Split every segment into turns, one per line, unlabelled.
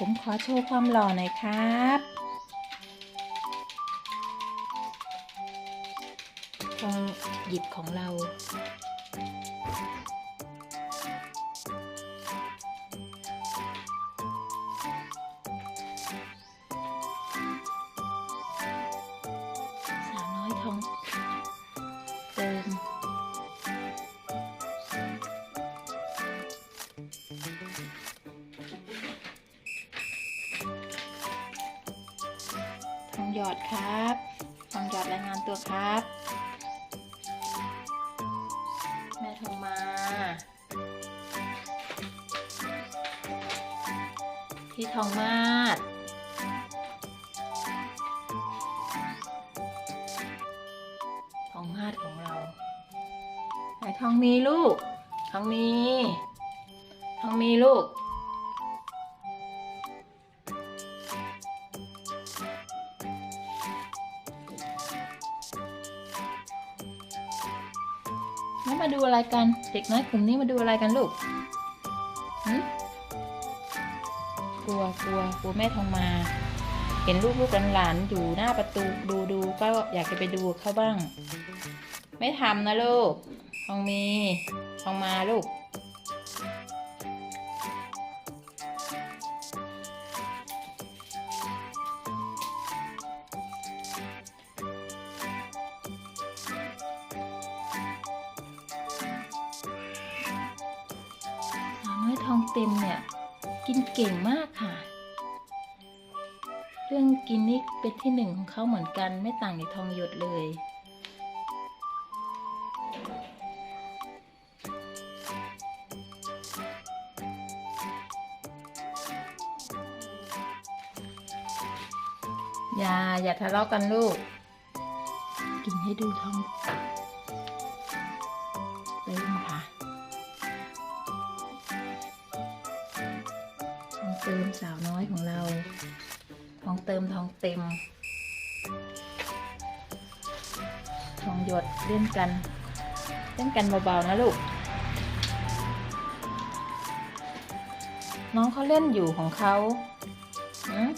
ผมขอโชว์ความหล่อหน่อยครับ ลองหยิบของเรา หยอดครับทองหยอดรายงานตัวครับ แม่ทองมา พี่ทองมาศทองมาศของเราไหนทองมีลูก ทองมี ทองมีลูก แล้วมาดูอะไรกัน เด็กน้อยกลุ่มนี้มาดูอะไรกันลูกหึกลัวกลัวกลัวแม่ทองมา เห็นลูกลูกหลานๆอยู่หน้าประตูดูดูก็อยากจะไปดูเขาบ้าง ไม่ทำนะลูกทองมีทองมาลูก เต็มเนี่ย กินเก่งมากค่ะ เรื่องกินนี่เป็นที่หนึ่งของเขาเหมือนกันไม่ต่างจากทองหยดเลยอย่าอย่าทะเลาะกันลูก กินให้ดูทองเต็ม เติมสาวน้อยของเรา ทองเติมทองเต็ม ทองหยดเล่นกัน เล่นกันเบาๆนะลูก น้องเขาเล่นอยู่ของเขาอืม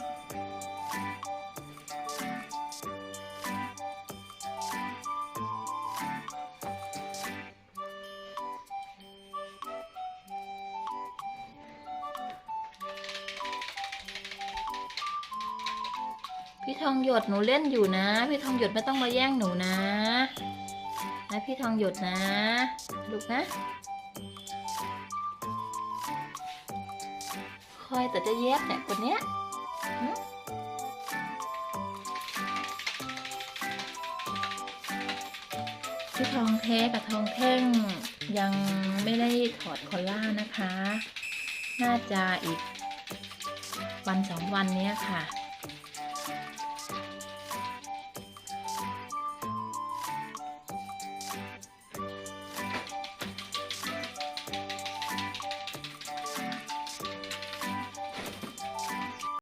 พี่ทองหยดหนูเล่นอยู่นะ พี่ทองหยดไม่ต้องมาแย่งหนูนะนะพี่ทองหยดนะลูกนะ คอยแต่จะแยบเนี่ยคนเนี้ยพี่ทองแท้กับทองแท่งยังไม่ได้ถอดคอล่านะคะ น่าจะอีกวันสองวันนี้ค่ะ